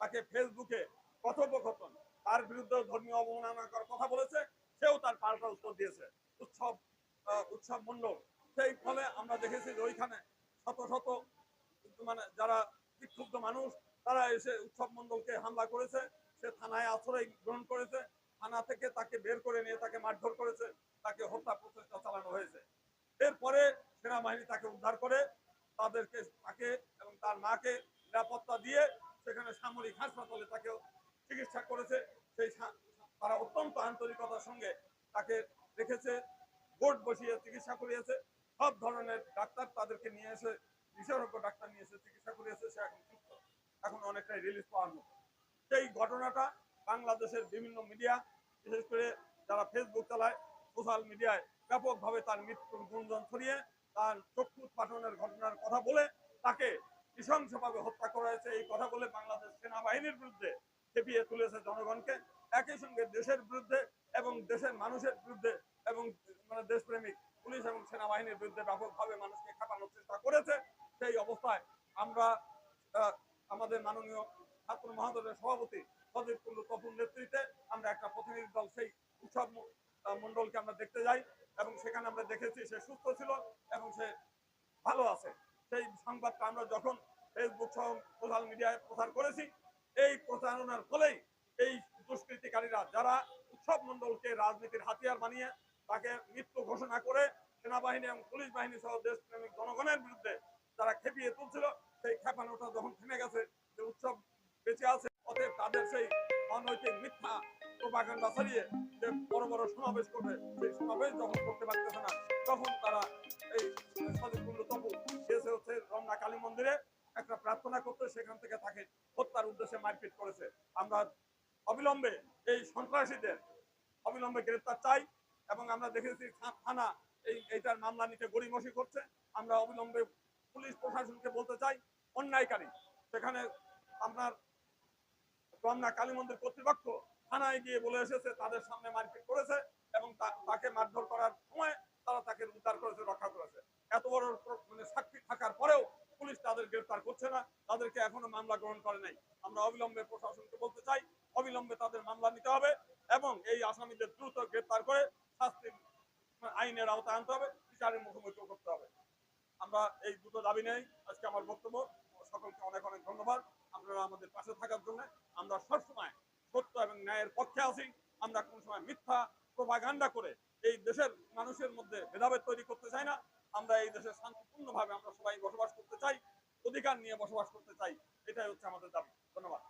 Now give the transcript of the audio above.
তাকে ফেসবুকে কথোপকথন, তার বিরুদ্ধে ধর্মীয় অবমাননা করার কথা বলেছে, সেও তার পাল্টা উত্তর দিয়েছে। উৎসব উৎসব মণ্ডল, সেই ফলে আমরা দেখেছি যে ওইখানে শত শত মানে যারা বিক্ষুব্ধ মানুষ, তারা এসে উৎসব মণ্ডলকে হামলা করেছে, সে থানায় আশ্রয় গ্রহণ করেছে, থানা থেকে তাকে বের করে নিয়ে তাকে মারধর করেছে, তাকে হত্যা প্রচেষ্টা চালানো হয়েছে। এরপরে সেনাবাহিনী তাকে উদ্ধার করে, তাদেরকে তাকে এবং তার মাকে নিরাপত্তা দিয়ে সেখানে সামরিক হাসপাতালে তাকে চিকিৎসা করেছে। সেই তারা অত্যন্ত আন্তরিকতার সঙ্গে তাকে রেখেছে, বোর্ড বসিয়ে চিকিৎসা করিয়েছে। সব ধরনের ডাক্তার তাদেরকে নিয়ে এসে, বিশেষজ্ঞ ডাক্তার নিয়ে এসে চিকিৎসা করিয়েছে, সে এখন সুস্থ। এখন অনেকটাই রিলিজ পাওয়ার মতো। সেই ঘটনাটা বাংলাদেশের বিভিন্ন মিডিয়া বিশেষ করে যারা ফেসবুক চালায় সোশ্যাল মিডিয়ায় ব্যাপকভাবে তার মৃত্যুর গুঞ্জন ছড়িয়ে, তার চক্ষু পাঠানোর ঘটনার কথা বলে তাকে নৃশংসভাবে হত্যা করা এই কথা বলে বাংলাদেশ সেনাবাহিনীর বিরুদ্ধে খেপিয়ে তুলেছে জনগণকে। একই সঙ্গে দেশের বিরুদ্ধে এবং দেশের মানুষের বিরুদ্ধে এবং মানে দেশপ্রেমিক পুলিশ এবং সেনাবাহিনীর বিরুদ্ধে ব্যাপকভাবে মানুষকে খাটানোর চেষ্টা করেছে। সেই অবস্থায় আমরা আমাদের মাননীয় ছাত্র মহাদলের সভাপতি সজীব কুল্লু তপুর নেতৃত্বে আমরা একটা প্রতিনিধি দল সেই উৎসব ম- আহ, মণ্ডলকে আমরা দেখতে যাই এবং সেখানে আমরা দেখেছি সে সুস্থ ছিল এবং সে ভালো আছে। সেই সংবাদটা আমরা যখন ফেসবুক সহ সোশ্যাল মিডিয়ায় প্রচার করেছি, এই প্রচারণার ফলেই এই দুষ্কৃতিকারীরা যারা উৎসব মণ্ডলকে রাজনীতির হাতিয়ার বানিয়ে তাকে মৃত্যু ঘোষণা করে সেনাবাহিনী এবং পুলিশ বাহিনী সহ দেশপ্রেমিক জনগণের বিরুদ্ধে তারা খেপিয়ে তুলছিল, সেই খেপানোটা যখন থেমে গেছে যে উৎসব বেঁচে আছে, অতএব তাদের সেই অনৈতিক মিথ্যা প্রপাগান্ডা ছড়িয়ে যে বড় বড় সমাবেশ করবে, সেই সমাবেশ যখন করতে পারতেছে না, তখন তারা হচ্ছে কালী মন্দিরে একটা প্রার্থনা করতে সেখান থেকে তাকে হত্যার উদ্দেশ্যে মারপিট করেছে। আমরা অবিলম্বে এই সন্ত্রাসীদের অবিলম্বে গ্রেপ্তার চাই এবং আমরা দেখেছি থানা এই এইটার মামলা নিতে গড়িমসি করছে। আমরা অবিলম্বে পুলিশ প্রশাসনকে বলতে চাই, অন্যায়কারী, সেখানে আপনার রমনা কালী মন্দির কর্তৃপক্ষ থানায় গিয়ে বলে এসেছে, তাদের সামনে মারপিট করেছে এবং তাকে মারধর করার সময় তারা তাকে উদ্ধার করেছে, রক্ষা করেছে। এত বড় মানে সাক্ষী থাকার পরেও পুলিশ তাদের গ্রেফতার করছে না, তাদেরকে এখনও মামলা গ্রহণ করে নাই। আমরা অবিলম্বে প্রশাসনকে বলতে চাই, অবিলম্বে তাদের মামলা নিতে হবে এবং এই আসামিদের দ্রুত গ্রেফতার করে শাস্তির মানে আইনের আওতায় আনতে হবে, বিচারের মুখোমুখি করতে হবে। আমরা এই দুটো দাবি নেই আজকে আমার বক্তব্য। সকলকে অনেক অনেক ধন্যবাদ। আপনারা আমাদের পাশে থাকার জন্য আমরা সবসময় সত্য এবং ন্যায়ের পক্ষে আছি। আমরা কোন সময় মিথ্যা প্রভাগান্ডা করে এই দেশের মানুষের মধ্যে ভেদাভেদ তৈরি করতে চাই না। আমরা এই দেশে শান্তিপূর্ণভাবে আমরা সবাই বসবাস করতে চাই, অধিকার নিয়ে বসবাস করতে চাই, এটাই হচ্ছে আমাদের দাবি। ধন্যবাদ।